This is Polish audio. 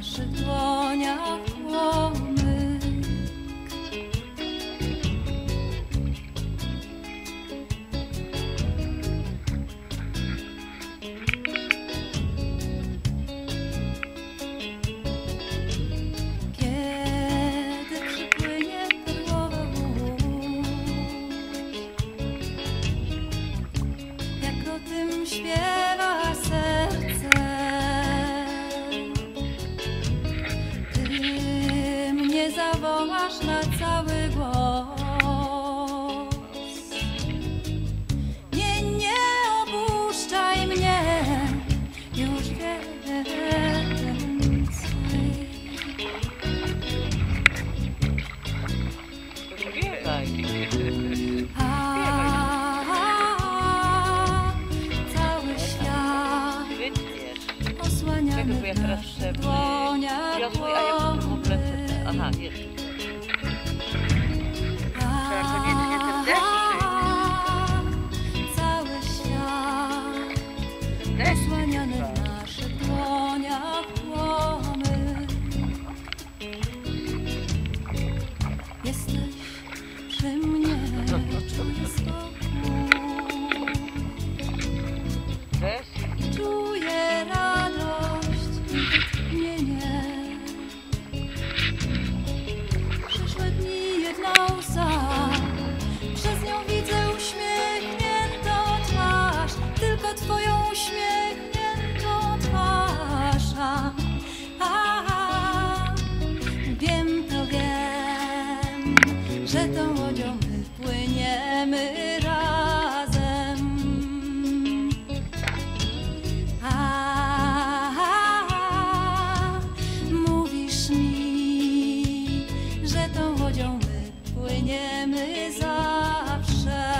osłaniany w naszych zawołasz na cały głos. Nie, nie opuszczaj mnie już więcej. Śpiewaj. A, cały świat w naszych dłoniach a. Aha, jeszcze. zasłaniane w naszych dłoniach płomy. Jesteś przy mnie. że tą łodzią my płyniemy razem. A, a, a, mówisz mi, że tą łodzią my płyniemy zawsze.